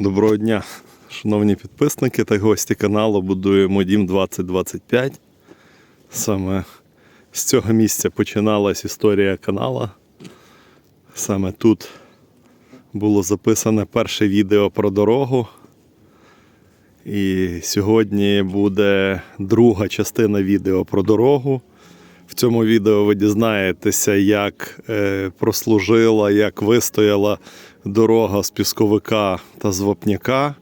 Доброго дня, шановні підписники та гості каналу Будуємо Дім 2025. Саме з цього місця починалась історія канала. Саме тут було записане перше відео про дорогу. І сьогодні буде друга частина відео про дорогу. В цьому відео ви дізнаєтеся, як е, прослужила, як вистояла дорога з пісковика та з вапняка,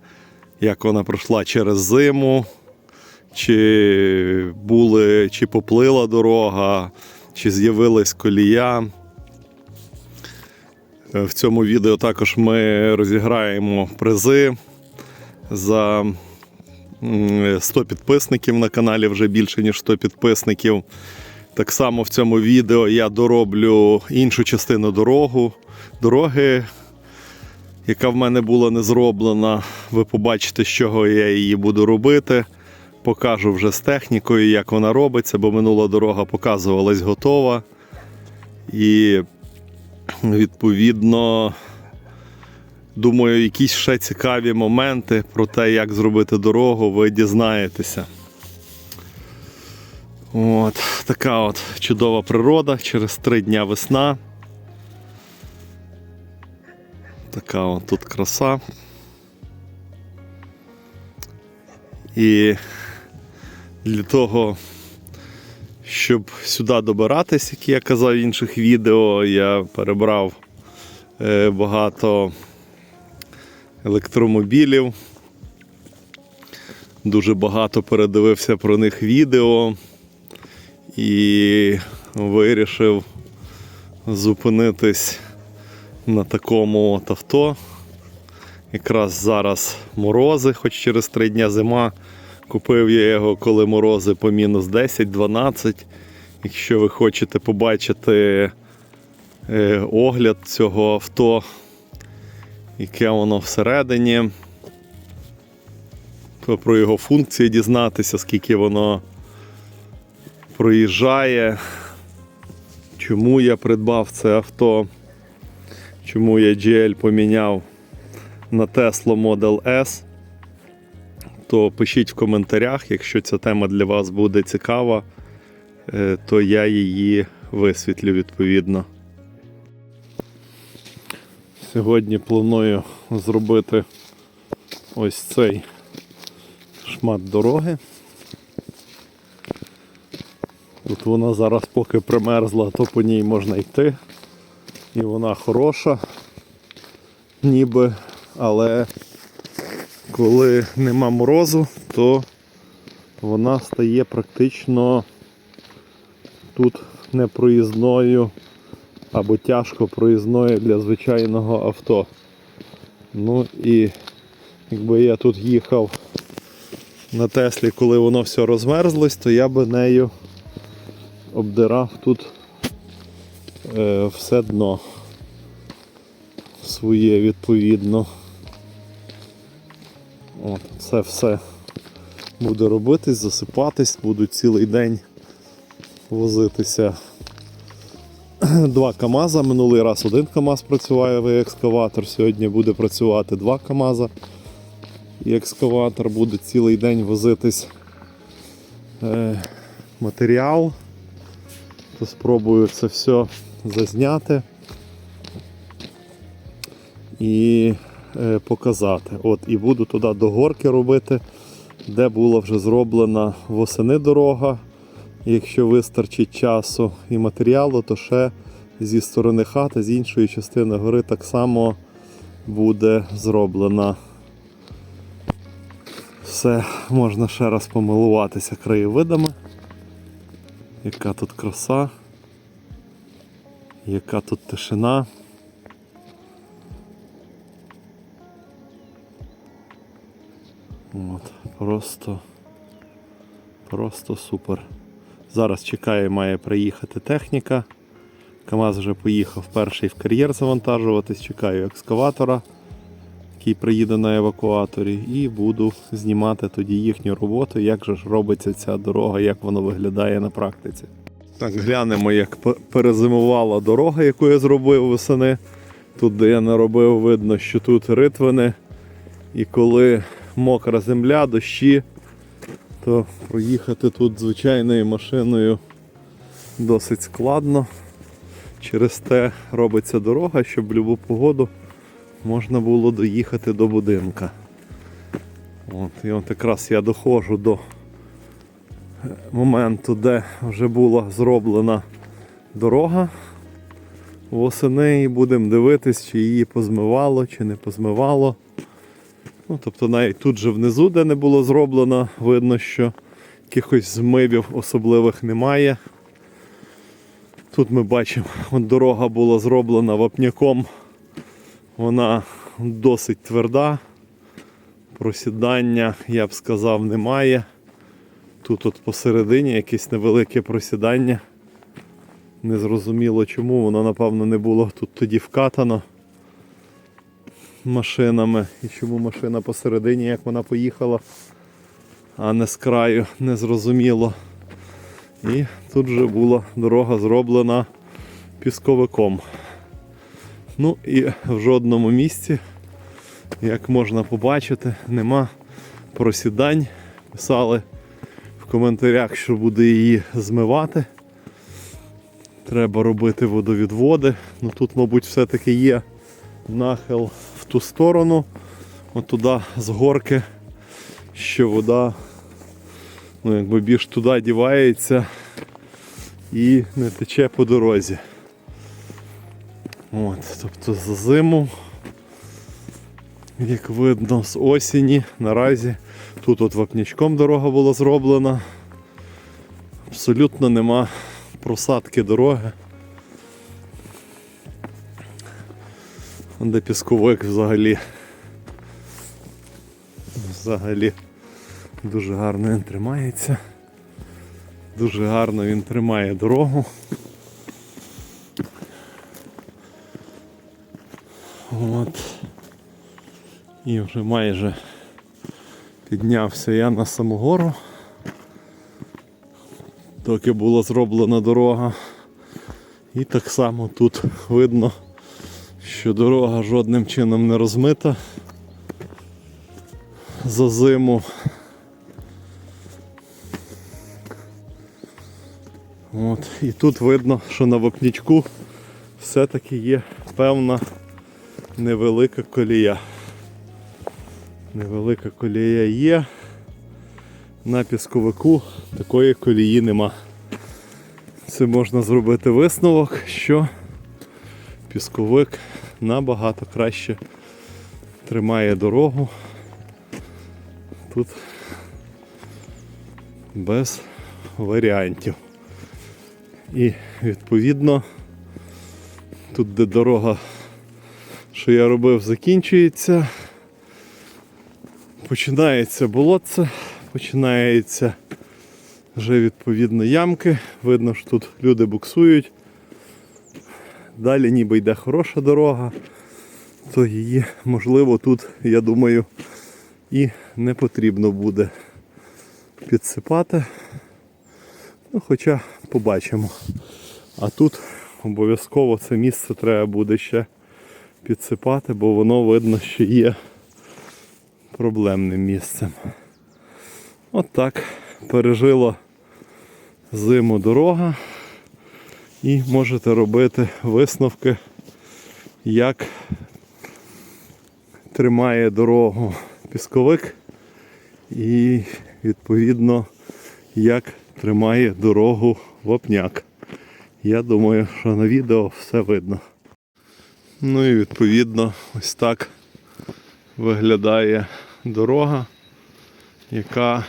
як вона пройшла через зиму, чи були, чи поплила дорога, чи з'явилась колія. Е, В цьому відео також ми розіграємо призи за 100 підписників на каналі, вже більше ніж 100 підписників. Так само в цьому відео я дороблю іншу частину дорогу, дороги, яка в мене була не зроблена. Ви побачите, з чого я її буду робити. Покажу вже з технікою, як вона робиться, бо минула дорога показувалась готова. І відповідно, думаю, якісь ще цікаві моменти про те, як зробити дорогу, ви дізнаєтеся. От, така от чудова природа, через три дня весна. Така от тут краса. І для того, щоб сюди добиратись, як я казав в інших відео, я перебрав е, багато електромобілів. Дуже багато передивився про них відео і вирішив зупинитись на такому от авто. Якраз зараз морози, хоч через три дня зима. Купив я його, коли морози по мінус 10-12. Якщо ви хочете побачити е, огляд цього авто, яке воно всередині, про його функції дізнатися, скільки воно проїжджає, чому я придбав це авто, чому я GL поміняв на Tesla Model S, то пишіть в коментарях, якщо ця тема для вас буде цікава, е, то я її висвітлю відповідно. Сьогодні планую зробити ось цей шмат дороги. Тут вона зараз поки примерзла, то по ній можна йти. І вона хороша, ніби, але коли нема морозу, то вона стає практично тут непроїзною або тяжко проїзною для звичайного авто. Ну і якби я тут їхав на Теслі, коли воно все розмерзлось, то я би нею обдирав тут е, все дно своє відповідно. От, це все буде робитись, засипатись, буду цілий день возитися. Два КАМАЗа. Минулий раз один КАМАЗ працював і екскаватор. Сьогодні буде працювати два КАМАЗа. І екскаватор буде цілий день возитись е, матеріал то спробую це все зазняти і е, показати. От, І буду туди до горки робити, де була вже зроблена восени дорога. Якщо вистачить часу і матеріалу, то ще зі сторони хати, з іншої частини гори так само буде зроблена. Все, можна ще раз помилуватися краєвидами. Яка тут краса, яка тут тишина. От, Просто, просто супер. Зараз чекає, має приїхати техніка. КАМАЗ вже поїхав перший в кар'єр завантажуватись, чекаю екскаватора, який приїде на евакуаторі, і буду знімати тоді їхню роботу, як же ж робиться ця дорога, як воно виглядає на практиці. Так, глянемо, як пе- перезимувала дорога, яку я зробив восени. Тут, де я не робив, видно, що тут ритвини І коли мокра земля, дощі, то проїхати тут звичайною машиною досить складно. Через те робиться дорога, щоб в будь-яку погоду можна було доїхати до будинка. От, і от якраз я доходжу до моменту, де вже була зроблена дорога восени і будемо дивитись, чи її позмивало, чи не позмивало. Ну, тобто навіть тут же внизу, де не було зроблено, видно, що якихось змивів особливих немає. Тут ми бачимо, от дорога була зроблена вапняком. Вона досить тверда. Просідання, я б сказав, немає. Тут от посередині якесь невелике просідання. Незрозуміло чому, воно напевно не було тут тоді вкатано машинами. І чому машина посередині, як вона поїхала, а не з краю, незрозуміло. І тут вже була дорога зроблена пісковиком. Ну і в жодному місці, як можна побачити, нема просідань. Писали в коментарях, що буде її змивати. Треба робити водовідводи. Ну тут, мабуть, все-таки є нахил в ту сторону, от туди з горки, що вода ну, якби більш туди дівається і не тече по дорозі. От, тобто за зиму, як видно, з осені наразі тут от вапнячком дорога була зроблена. Абсолютно нема просадки дороги. Де пісковик взагалі. Взагалі дуже гарно він тримається. Дуже гарно він тримає дорогу. І вже майже піднявся я на саму гору. Доки була зроблена дорога. І так само тут видно, що дорога жодним чином не розмита за зиму. От. І тут видно, що на вапнячку все-таки є певна невелика колія. Невелика колія є. На пісковику такої колії нема. Це можна зробити висновок, що пісковик набагато краще тримає дорогу. Тут без варіантів. І відповідно тут, де дорога, що я робив, закінчується, починається болотце, починається вже відповідно ямки. Видно, що тут люди буксують. Далі ніби йде хороша дорога, то її можливо тут, я думаю, і не потрібно буде підсипати. Ну, Хоча побачимо. А тут обов'язково це місце треба буде ще підсипати, бо воно видно, що є проблемним місцем. От так пережило зиму дорога і можете робити висновки, як тримає дорогу пісковик і відповідно як тримає дорогу вапняк. Я думаю, що на відео все видно. Ну і відповідно ось так виглядає дорога, яка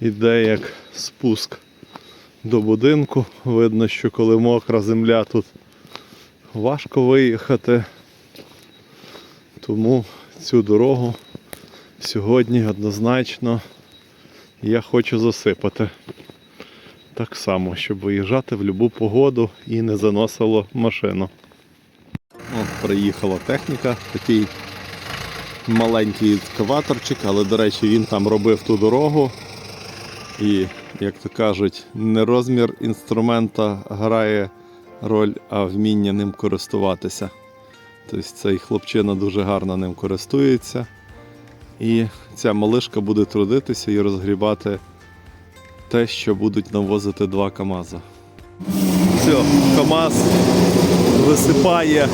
йде як спуск до будинку. Видно, що коли мокра земля тут важко виїхати. Тому цю дорогу сьогодні однозначно я хочу засипати. Так само, щоб виїжджати в будь-яку погоду і не заносило машину. От приїхала техніка, такий маленький екскаваторчик, але, до речі, він там робив ту дорогу. І, як то кажуть, не розмір інструмента грає роль, а вміння ним користуватися. Тобто цей хлопчина дуже гарно ним користується. І ця малишка буде трудитися і розгрібати те, що будуть навозити два КАМАЗа. Все, КАМАЗ висипає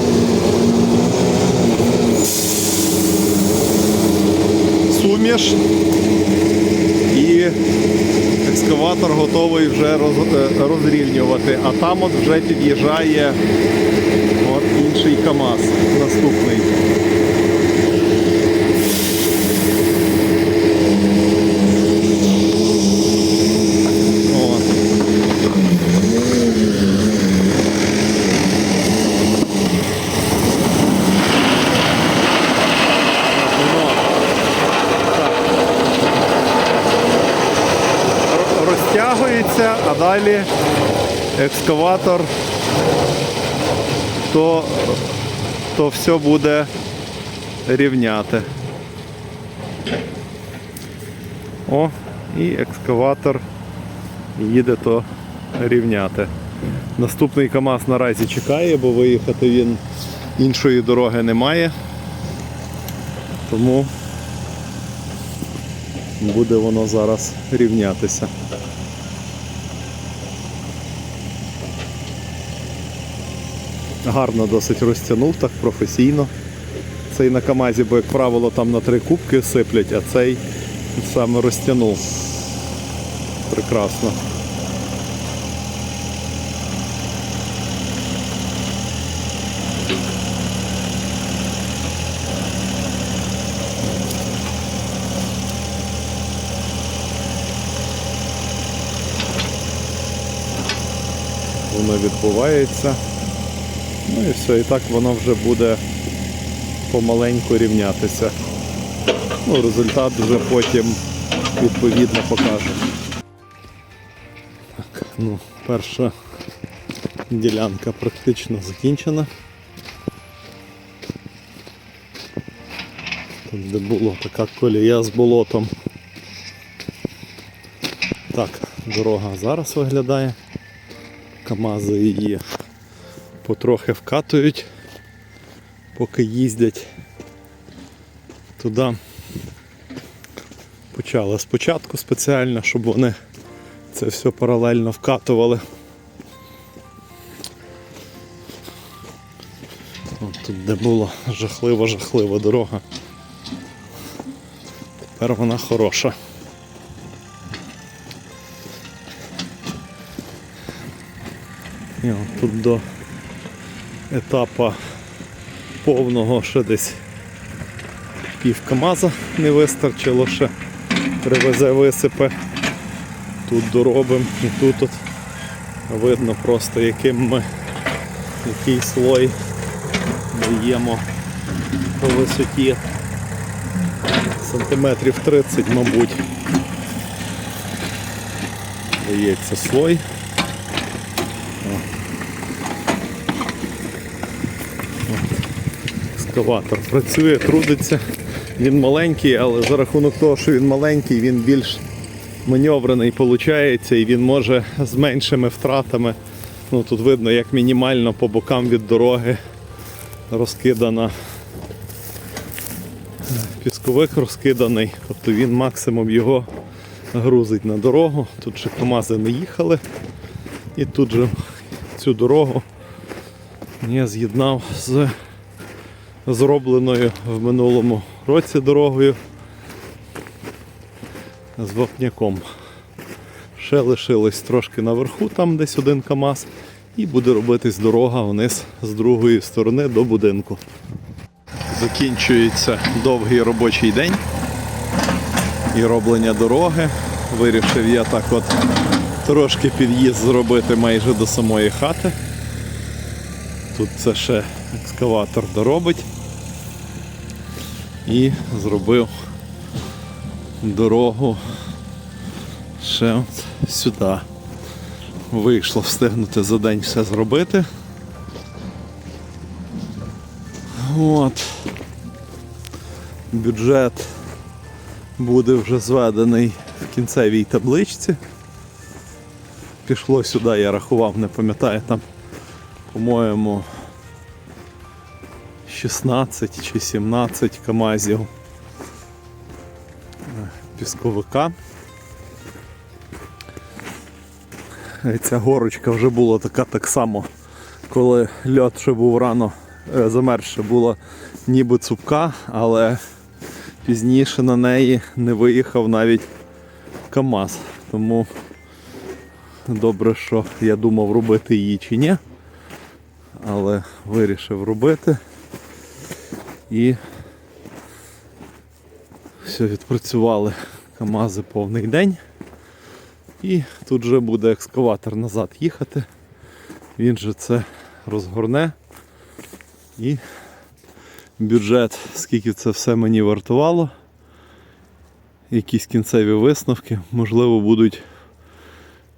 суміш і екскаватор готовий вже е, розрівнювати. А там от вже під'їжджає інший КАМАЗ наступний. От. Воно. Так. Р- Розтягується, а далі екскаватор, то, то все буде рівняти. О, і екскаватор їде то рівняти. Наступний КАМАЗ наразі чекає, бо виїхати він іншої дороги немає. Тому буде воно зараз рівнятися. Гарно досить розтягнув, так професійно. Цей на КАМАЗі, бо, як правило, там на три кубки сиплять, а цей саме розтягнув. Прекрасно. Воно відбувається. Ну і все, і так воно вже буде помаленьку рівнятися. Ну, результат вже потім відповідно покаже. Так, ну, перша ділянка практично закінчена. Тут де було така колія з болотом. Так, дорога зараз виглядає. КАМАЗи її потрохи вкатують, поки їздять туди. Почали спочатку спеціально, щоб вони це все паралельно вкатували. От тут де була жахлива-жахлива дорога. Тепер вона хороша. І от тут до етапу повного ще десь пів КАМАЗа не вистачило ще. Привезе висипе. Тут доробимо і тут от видно просто яким ми який слой даємо по висоті сантиметрів 30, мабуть. Дається слой. Екскаватор працює, трудиться. Він маленький, але за рахунок того, що він маленький, він більш маневрений виходить і він може з меншими втратами. Ну, тут видно, як мінімально по бокам від дороги розкидана. Пісковик розкиданий, тобто він максимум його грузить на дорогу. Тут ще КАМАЗи не їхали. І тут же цю дорогу я з'єднав з зробленою в минулому році дорогою з вапняком. Ще лишилось трошки наверху, там десь один КАМАЗ, і буде робитись дорога вниз з другої сторони до будинку. Закінчується довгий робочий день і роблення дороги. Вирішив я так от трошки під'їзд зробити майже до самої хати. Тут це ще екскаватор доробить. І зробив дорогу ще от сюди. Вийшло встигнути за день все зробити. От. Бюджет буде вже зведений в кінцевій табличці. Пішло сюди, я рахував, не пам'ятаю, там, по-моєму, 16 чи 17 КАМАЗів. пісковика. І Ця горочка вже була така так само, коли льот ще був рано е, замерзше, була ніби цупка, але пізніше на неї не виїхав навіть КАМАЗ. Тому добре, що я думав робити її чи ні. Але вирішив робити. І все, відпрацювали КАМАЗи повний день. І тут вже буде екскаватор назад їхати. Він же це розгорне. І бюджет, скільки це все мені вартувало. Якісь кінцеві висновки, можливо, будуть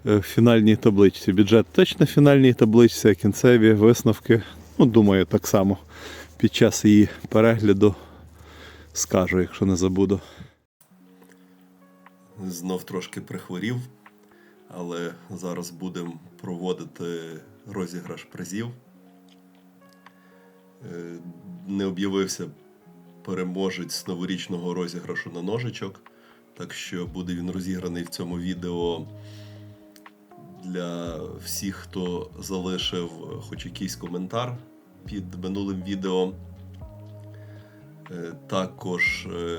в фінальній табличці. Бюджет точно в фінальній табличці, а кінцеві висновки, ну, думаю, так само під час її перегляду скажу, якщо не забуду. Знов трошки прихворів, але зараз будемо проводити розіграш призів. Е, Не об'явився переможець новорічного розіграшу на ножичок, так що буде він розіграний в цьому відео для всіх, хто залишив хоч якийсь коментар під минулим відео. Е, Також е,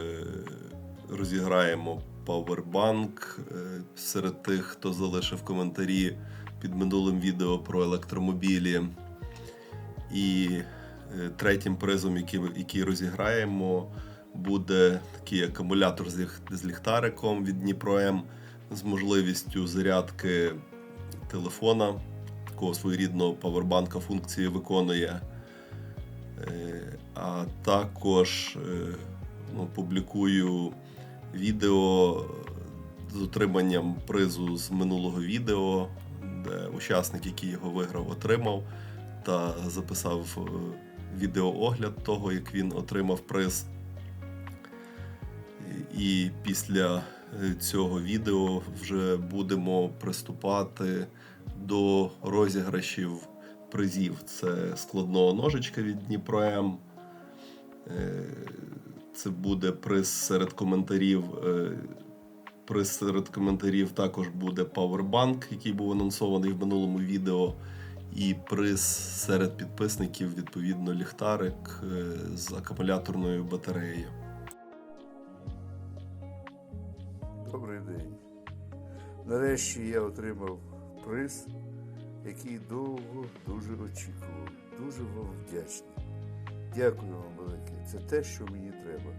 розіграємо павербанк е, серед тих, хто залишив коментарі під минулим відео про електромобілі. І третім призом, який, який розіграємо, буде такий акумулятор з ліхтариком від Дніпро М з можливістю зарядки телефона. Такого своєрідного павербанка функції виконує. Е, А також е, ну, публікую відео з отриманням призу з минулого відео, де учасник, який його виграв, отримав та записав е, відеоогляд того, як він отримав приз. І після цього відео вже будемо приступати до розіграшів призів. Це складного ножичка від Дніпро М. Е, Це буде приз серед коментарів. е, Приз серед коментарів також буде Powerbank, який був анонсований в минулому відео. І приз серед підписників, відповідно, ліхтарик е, з акумуляторною батареєю. Добрий день. Нарешті я отримав приз, який довго дуже очікував. Дуже вам вдячний. Дякую вам велике. Це те, що мені треба.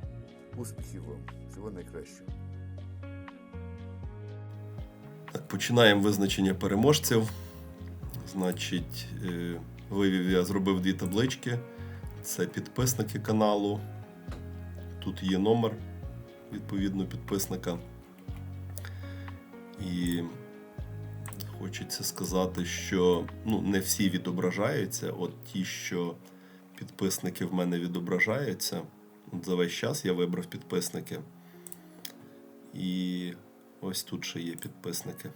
Успіхів вам. Всього найкращого. Так, починаємо визначення переможців. Значить, е, вивів я зробив дві таблички. Це підписники каналу. Тут є номер відповідно підписника. І хочеться сказати, що ну, не всі відображаються. От ті, що підписники в мене відображаються. От за весь час я вибрав підписники. І ось тут ще є підписники.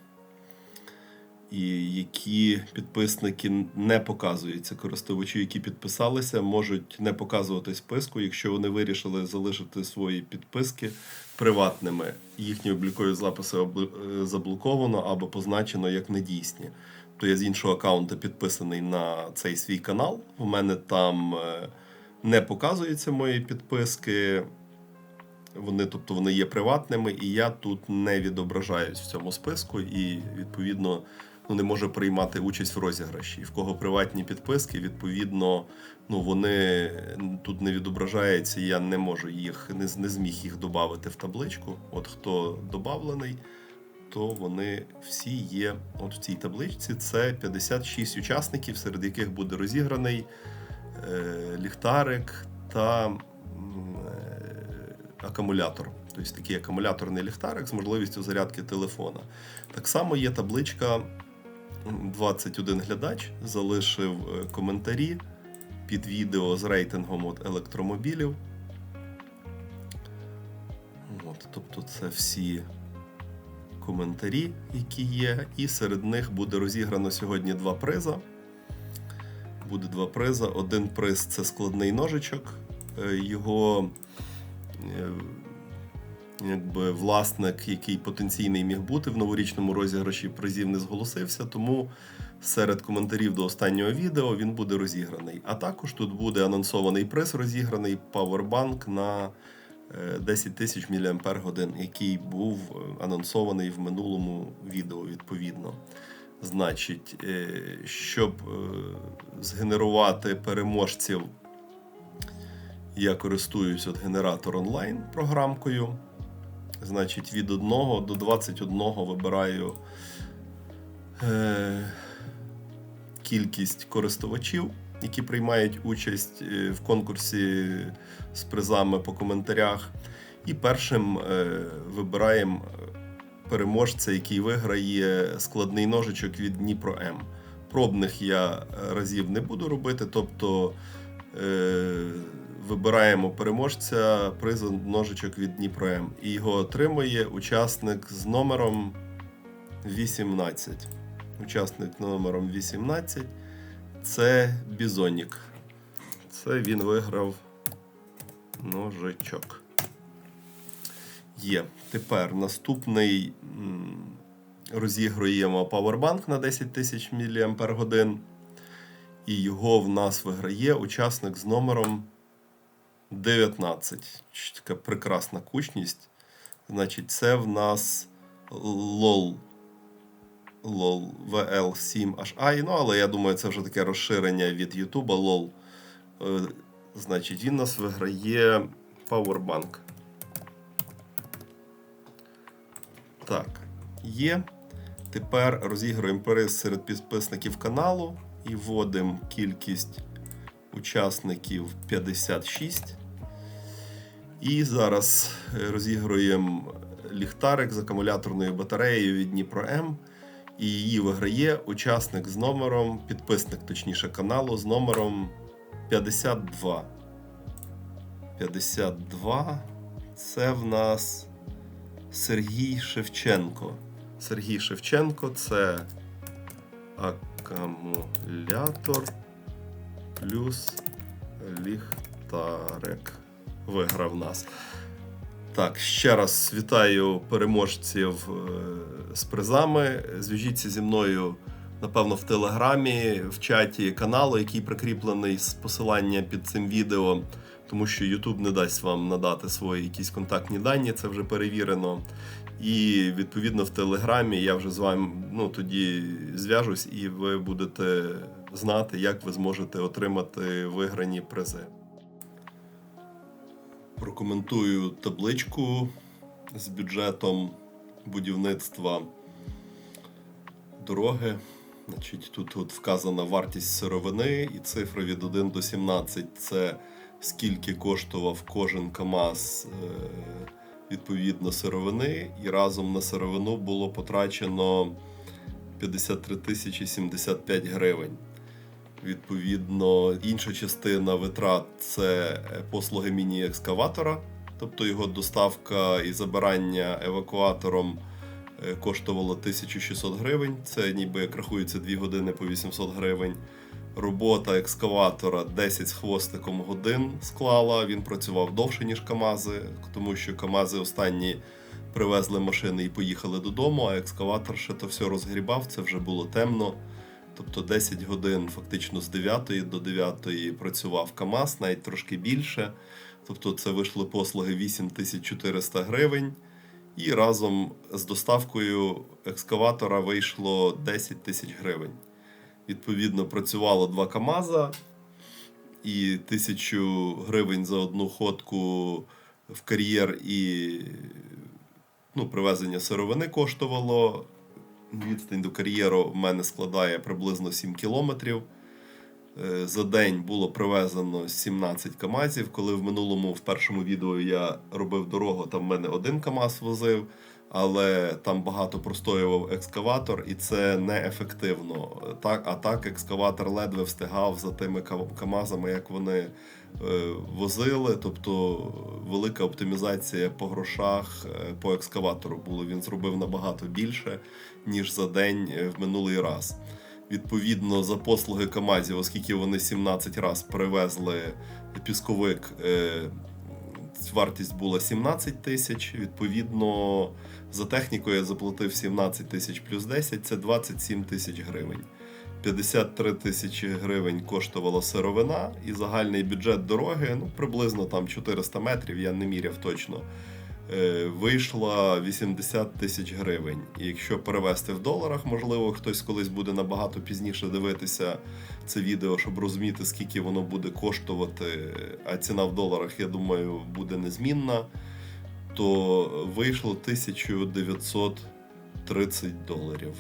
І які підписники не показуються. Користувачі, які підписалися, можуть не показувати списку, якщо вони вирішили залишити свої підписки приватними. Їхні облікові записи е, заблоковано або позначено як недійсні. То я з іншого аккаунта підписаний на цей свій канал. У мене там е, не показуються мої підписки. Вони, тобто, вони є приватними, і я тут не відображаюсь в цьому списку, і відповідно ну, не можу приймати участь в розіграші. В кого приватні підписки, відповідно, ну вони тут не відображаються, я не можу їх, не, не зміг їх додати в табличку. От хто додавлений, то вони всі є от в цій табличці. Це 56 учасників, серед яких буде розіграний е, ліхтарик та е, акумулятор. Тобто такий акумуляторний ліхтарик з можливістю зарядки телефона. Так само є табличка 21 глядач, залишив е, коментарі під відео з рейтингом от електромобілів. От, тобто це всі коментарі, які є, і серед них буде розіграно сьогодні два приза. Буде два приза. Один приз це складний ножичок. Е, Його е, якби власник, який потенційний міг бути в новорічному розіграші призів, не зголосився. Тому серед коментарів до останнього відео він буде розіграний. А також тут буде анонсований приз, розіграний Powerbank на е, 10 тисяч мАч, який був е, анонсований в минулому відео відповідно. Значить, е, щоб е, згенерувати переможців, я користуюсь от генератор онлайн програмкою. Значить, від 1 до 21 вибираю е, кількість користувачів, які приймають участь е, в конкурсі з призами по коментарях. І першим е, вибираємо переможця, який виграє складний ножичок від Дніпро М. Пробних я е, разів не буду робити, тобто е, вибираємо переможця призу ножичок від Дніпро. І його отримує учасник з номером 18. Учасник номером 18 це Бізонік. Це він виграв ножичок. Є. Тепер наступний розігруємо Powerbank на 10 тисяч мАч. І його в нас виграє учасник з номером 19. Така прекрасна кучність. Значить, це в нас LOL. LOL VL7HI. Ну, але я думаю, це вже таке розширення від YouTube LOL. Е, Значить, він нас виграє Powerbank. Так, є. Тепер розігруємо приз серед підписників каналу і вводимо кількість учасників 56. І зараз е, розігруємо ліхтарик з акумуляторною батареєю від Дніпро М. І її виграє учасник з номером, підписник точніше каналу з номером 52. 52. Це в нас Сергій Шевченко. Сергій Шевченко це акумулятор плюс ліхтарик. Виграв нас. Так, ще раз вітаю переможців е, з призами. Зв'яжіться зі мною, напевно, в телеграмі, в чаті каналу, який прикріплений з посилання під цим відео, тому що YouTube не дасть вам надати свої якісь контактні дані, це вже перевірено. І відповідно в телеграмі я вже з вами ну, тоді зв'яжусь, і ви будете знати, як ви зможете отримати виграні призи. Прокоментую табличку з бюджетом будівництва дороги. Значить, тут от вказана вартість сировини і цифри від 1 до 17 це скільки коштував кожен КАМАЗ е, відповідно сировини, і разом на сировину було потрачено 53 тисячі 75 гривень. Відповідно, інша частина витрат це е, послуги міні-екскаватора, тобто його доставка і забирання евакуатором е, коштувало 1600 гривень. Це ніби як рахується 2 години по 800 гривень. Робота екскаватора 10 з хвостиком годин склала. Він працював довше, ніж Камази, тому що Камази останні привезли машини і поїхали додому, а екскаватор ще то все розгрібав, це вже було темно. Тобто 10 годин фактично з 9 до 9 працював КАМАЗ, навіть трошки більше. Тобто це вийшли послуги 8400 гривень. І разом з доставкою екскаватора вийшло 10 тисяч гривень. Відповідно, працювало два КАМАЗа і тисячу гривень за одну ходку в кар'єр і ну, привезення сировини коштувало. Відстань до кар'єру в мене складає приблизно 7 кілометрів. Е, За день було привезено 17 КАМАЗів. Коли в минулому, в першому відео я робив дорогу, там в мене один КАМАЗ возив, але там багато простоював екскаватор, і це неефективно. Так, а так екскаватор ледве встигав за тими КАМАЗами, як вони е, возили. Тобто велика оптимізація по грошах е, по екскаватору було. Він зробив набагато більше, ніж за день е, в минулий раз. Відповідно, за послуги КАМАЗів, оскільки вони 17 разів привезли пісковик, е, вартість була 17 тисяч. Відповідно, за техніку я заплатив 17 тисяч плюс 10 це 27 тисяч гривень. 53 тисячі гривень коштувала сировина, і загальний бюджет дороги ну, приблизно там 400 метрів, я не міряв точно. Е, Вийшла 80 тисяч гривень. І якщо перевести в доларах, можливо, хтось колись буде набагато пізніше дивитися це відео, щоб розуміти, скільки воно буде коштувати, а ціна в доларах, я думаю, буде незмінна, то вийшло 1930 доларів.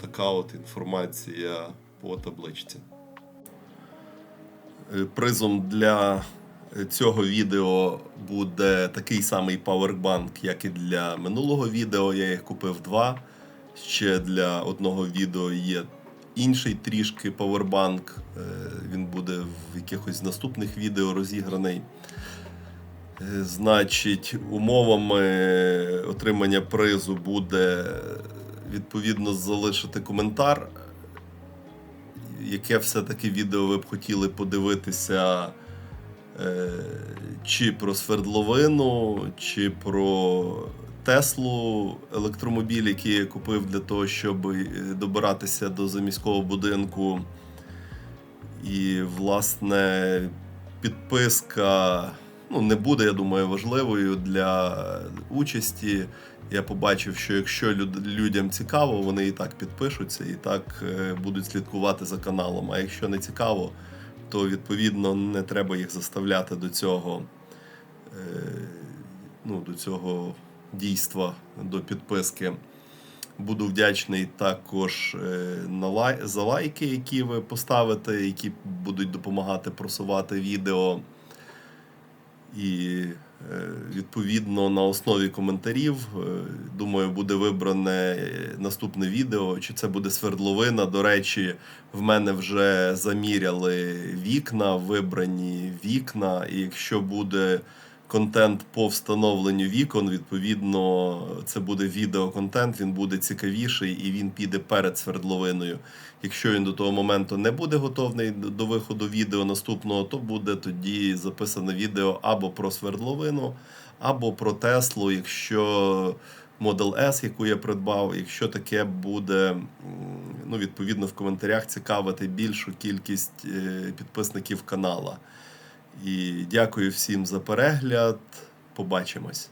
Така от інформація по табличці. Е, Призом для цього відео буде такий самий павербанк, як і для минулого відео. Я їх купив два. Ще для одного відео є інший трішки павербанк. Е, Він буде в якихось наступних відео розіграний. Е, Значить, умовами отримання призу буде відповідно залишити коментар, яке все-таки відео ви б хотіли подивитися. Е, Чи про свердловину, чи про Теслу електромобіль, який я купив для того, щоб е, добиратися до заміського будинку. І, власне, підписка ну, не буде, я думаю, важливою для участі. Я побачив, що якщо люд- людям цікаво, вони і так підпишуться, і так е, будуть слідкувати за каналом. А якщо не цікаво, то відповідно не треба їх заставляти до цього, е, ну, до цього дійства, до підписки. Буду вдячний також е, за лайки, які ви поставите, які будуть допомагати просувати відео. І відповідно на основі коментарів, е, думаю, буде вибране е, наступне відео. Чи це буде свердловина? До речі, в мене вже заміряли вікна, вибрані вікна. І якщо буде контент по встановленню вікон, відповідно, це буде відеоконтент, він буде цікавіший і він піде перед свердловиною. Якщо він до того моменту не буде готовий до виходу відео наступного, то буде тоді записане відео або про свердловину, або про Теслу, якщо Model S, яку я придбав, якщо таке буде, ну, відповідно, в коментарях цікавити більшу кількість е, підписників канала. І дякую всім за перегляд. Побачимось.